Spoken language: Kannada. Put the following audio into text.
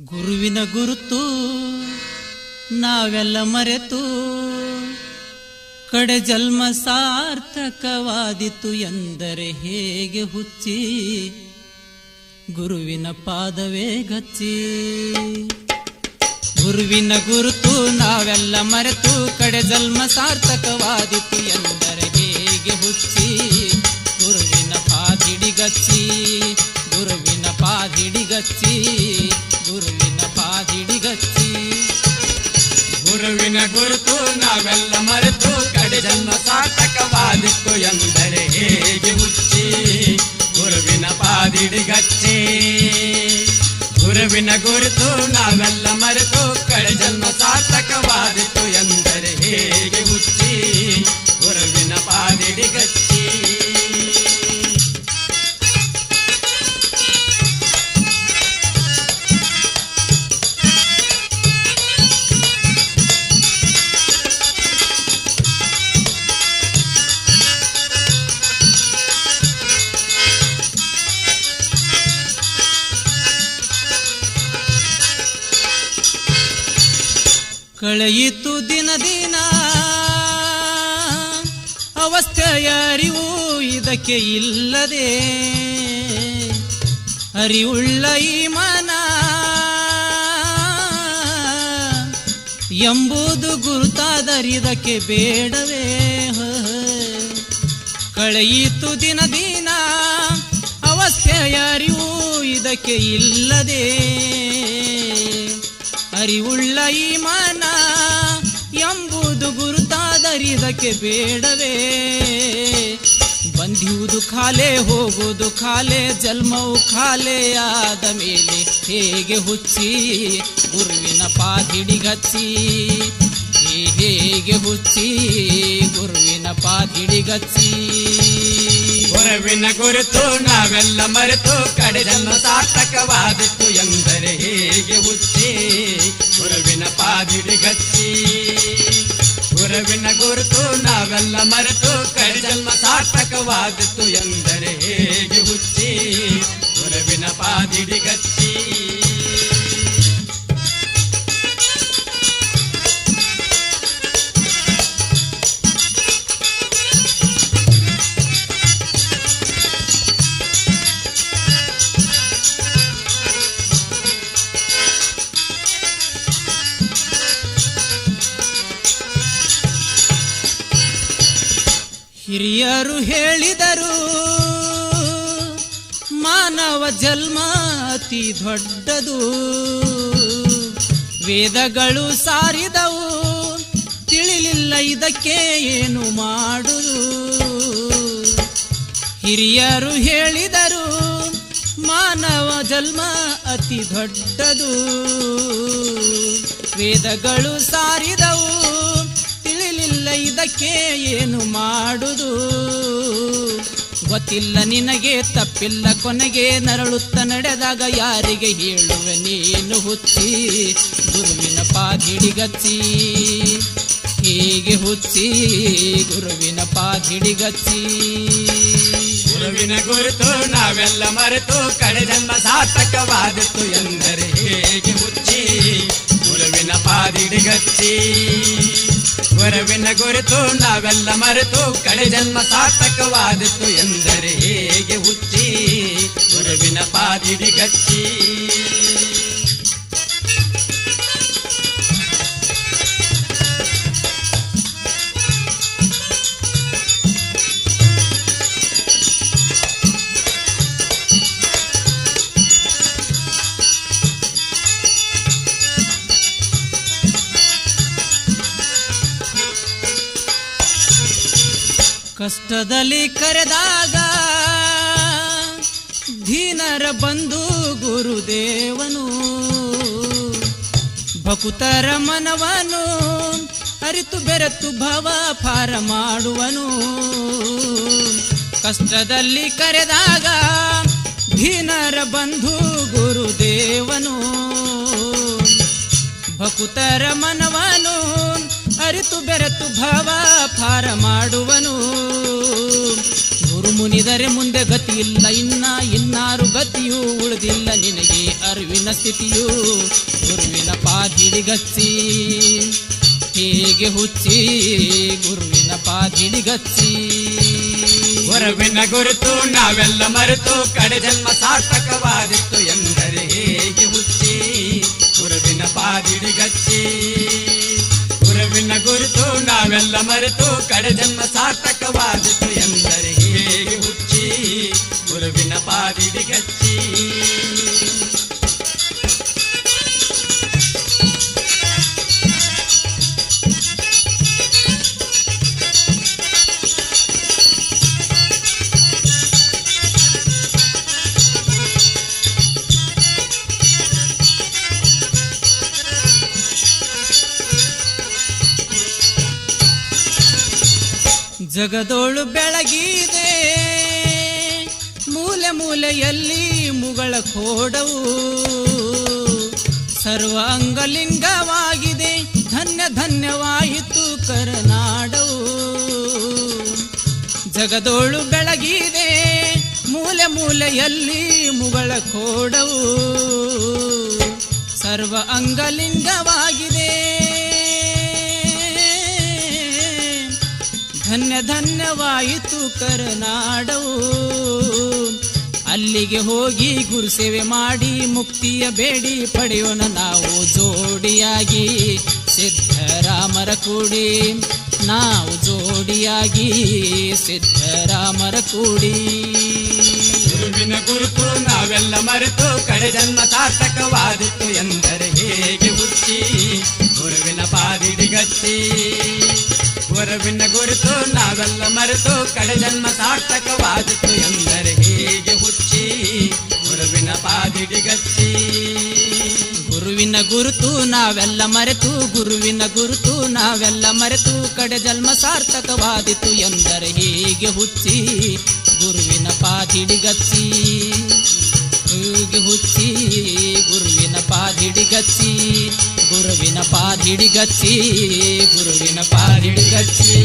ಗುರುವಿನ ಗುರುತು ನಾವೆಲ್ಲ ಮರೆತು ಕಡೆ ಜನ್ಮ ಸಾರ್ಥಕವಾದಿತು ಎಂದರೆ ಹೇಗೆ ಹುಚ್ಚಿ ಗುರುವಿನ ಪಾದವೇ ಗಚ್ಚಿ. ಗುರುವಿನ ಗುರುತು ನಾವೆಲ್ಲ ಮರೆತು ಕಡೆ ಜನ್ಮ ಸಾರ್ಥಕವಾದಿತು ಎಂದರೆ ಕಳೆಯಿತು ದಿನ ದಿನ ಅವಸ್ಥೆಯ ಅರಿವು ಇದಕ್ಕೆ ಇಲ್ಲದೆ ಅರಿವುಳ್ಳ ಈ ಮನ ಎಂಬುದು ಗುರುತಾದರಿದಕ್ಕೆ ಬೇಡವೇ. ಕಳೆಯಿತು ದಿನ ದಿನ ಅವಸ್ಥೆಯ ಅರಿವು ಇದಕ್ಕೆ ಇಲ್ಲದೆ ಅರಿವುಳ್ಳ ಈ ಮನ ಎಂಬುದು ಗುರುತಾದರಿದಕ್ಕೆ ಬೇಡವೇ. ಬಂದಿಯುವುದು ಖಾಲೆ ಹೋಗುವುದು ಖಾಲೆ ಜನ್ಮವು ಖಾಲೆ ಆದ ಮೇಲೆ ಹೇಗೆ ಹುಚ್ಚಿ, ಗುರುವಿನ ಪಾದಿಡಿಗಚ್ಚಿ ಹೇಗೆ ಹುಚ್ಚಿ, ಗುರುವಿನ ಪಾದಿಡಿಗಚ್ಚಿ ಗುರುವಿನ ಗುರುತು, ನಾವೆಲ್ಲ ಮರೆತು ಕಡೆ ಜನ್ಮ ಸಾರ್ಥಕವಾದಿತ್ತು ಎಂದರೆ ಗುರುವಿನ ಗುರುತು ನಾವೆಲ್ಲ ಮರೆತು ಕಡೆ ಜನ್ಮ ಸಾರ್ಥಕವಾದಿತ್ತು ಎಂದರೆ ಹಿರಿಯರು ಹೇಳಿದರು, ಮಾನವ ಜನ್ಮ ಅತಿ ದೊಡ್ಡದು. ವೇದಗಳು ಸಾರಿದವು, ತಿಳಿಲಿಲ್ಲ ಇದಕ್ಕೆ ಏನು ಮಾಡುವುದು ಹಿರಿಯರು ಹೇಳಿದರು, ಮಾನವ ಜನ್ಮ ಅತಿ ದೊಡ್ಡದು. ವೇದಗಳು ಸಾರಿದವು ಇದಕ್ಕೆ ಏನು ಮಾಡುದು? ಗೊತ್ತಿಲ್ಲ ನಿನಗೆ, ತಪ್ಪಿಲ್ಲ ಕೊನೆಗೆ. ನರಳುತ್ತ ನಡೆದಾಗ ಯಾರಿಗೆ ಹೇಳುವೆ ನೀನು ಹುಚ್ಚಿ? ಗುರುವಿನ ಪಾದಿಡಿಗಚ್ಚಿ. ಹೀಗೆ ಹುಚ್ಚಿ, ಗುರುವಿನ ಪಾದಿಡಿಗಚ್ಚಿ. ಗುರುವಿನ ಗುರುತು, ನಾವೆಲ್ಲ ಮರೆತು ಕಡೆ ಜನ್ಮ ಸಾರ್ಥಕವಾದಿತ್ತು ಎಂದರೆ ಹೇಗೆ ಹುಚ್ಚಿ? ಗುರುವಿನ ಪಾದಿಡಿಗಚ್ಚಿ. ಗುರುವಿನ ಗುರುತು ನಾವೆಲ್ಲ ಮರೆತು ಕಳೆ ಜನ್ಮ ಸಾರ್ಥಕವಾದಿತ್ತು ಎಂದರೆ ಹೇಗೆ ಹುಚ್ಚಿ? ಗುರುವಿನ ಪಾದಿಡಿಗಚ್ಚಿ ಕಷ್ಟದಲ್ಲಿ ಕರೆದಾಗ ಧೀನರ ಬಂಧು ಗುರುದೇವನು. ಭಕುತರ ಮನವನು, ಅರಿತು ಬೆರೆತು ಭವ ಪಾರ ಮಾಡುವನು. ಕಷ್ಟದಲ್ಲಿ ಕರೆದಾಗ ಧೀನರ ಬಂಧು ಗುರುದೇವನು. ಭಕುತರ ಮನವನು ಅರಿತು ಬೆರೆತು ಭಾವ ಪಾರ ಮಾಡುವನು. ಗುರು ಮುನಿದರೆ ಮುಂದೆ ಗತಿ ಇಲ್ಲ, ಇನ್ನ ಇನ್ನಾರು ಗತಿಯೂ ಉಳಿದಿಲ್ಲ ನಿನಗೆ ಅರಿವಿನ ಸ್ಥಿತಿಯು. ಗುರುವಿನ ಪಾದಿಡಿಗಚ್ಚಿ, ಹೇಗೆ ಹುಚ್ಚಿ ಗುರುವಿನ ಪಾದಿಡಿಗಚ್ಚಿ. ಗುರುವಿನ ಗುರುತು ನಾವೆಲ್ಲ ಮರೆತು, ಕಡೆ ಜನ್ಮ ಸಾರ್ಥಕವಾದಿತ್ತು ಎಂದರೆ ಹೇಗೆ ಹುಚ್ಚಿ ಗುರುವಿನ ಪಾದಿಡಿಗಚ್ಚಿ. ನಾವೆಲ್ಲ ಮರೆತು ಕಡೆ ಜನ್ಮ ಸಾರ್ಥಕವಾದಿತು ಎಂದರೆ ಜಗದೋಳು ಬೆಳಗಿದೆ. ಮೂಲೆ ಮೂಲೆಯಲ್ಲಿ ಮುಗಳ ಕೋಡವು. ಸರ್ವಾಂಗಲಿಂಗವಾಗಿದೆ ಧನ್ಯ ಧನ್ಯವಾಯಿತು ಕರನಾಡವು. ಜಗದೋಳು ಬೆಳಗಿದೆ, ಮೂಲೆ ಮೂಲೆಯಲ್ಲಿ ಮುಗಳ ಕೋಡವು. ಸರ್ವ ಅಂಗಲಿಂಗವಾಗಿದೆ ಧನ್ಯವಾಯಿತು ಕರುನಾಡವು. ಅಲ್ಲಿಗೆ ಹೋಗಿ ಗುರುಸೇವೆ ಮಾಡಿ ಮುಕ್ತಿಯ ಬೇಡಿ ಪಡೆಯೋಣ ನಾವು ಜೋಡಿಯಾಗಿ. ಸಿದ್ಧರಾಮರ ಕೂಡಿ ನಾವು ಜೋಡಿಯಾಗಿ ಸಿದ್ಧರಾಮರ ಕೂಡಿ. ಗುರುವಿನ ಗುರುತು ನಾವೆಲ್ಲ ಮರೆತು ಕಡೆ ಜನ್ಮ ಸಾರ್ಥಕವಾದಿತ್ತು ಎಂದರೆ ಹೇಗೆ ಹುಚ್ಚಿ. ಗುರುವಿನ ಪಾದಿಡಿಗಚ್ಚಿ ಗುರುವಿನ ಗುರುತು, ನಾವೆಲ್ಲ ಮರೆತು ಕಡೆ ಜನ್ಮ ಸಾರ್ಥಕವಾದಿತು ಎಂದರೆ ಹೇಗೆ ಹುಚ್ಚಿ, ಗುರುವಿನ ಪಾದಿಡಿಗಚ್ಚಿ. ಗುರುವಿನ ಗುರುತು, ನಾವೆಲ್ಲ ಮರೆತು, ಗುರುವಿನ ಗುರುತು, ನಾವೆಲ್ಲ ಮರೆತು ಕಡೆ ಜನ್ಮ ಸಾರ್ಥಕವಾದಿತು ಎಂದರೆ ಹೇಗೆ ಹುಚ್ಚಿ, ಗುರುವಿನ ಪಾದಿಡಿಗಚ್ಚಿ ಗುರುವಿನ ಪಾದಿಡಿಗಚ್ಚಿ ಗುರುವಿನ ಪಾದಿಡಿಗಚ್ಚಿ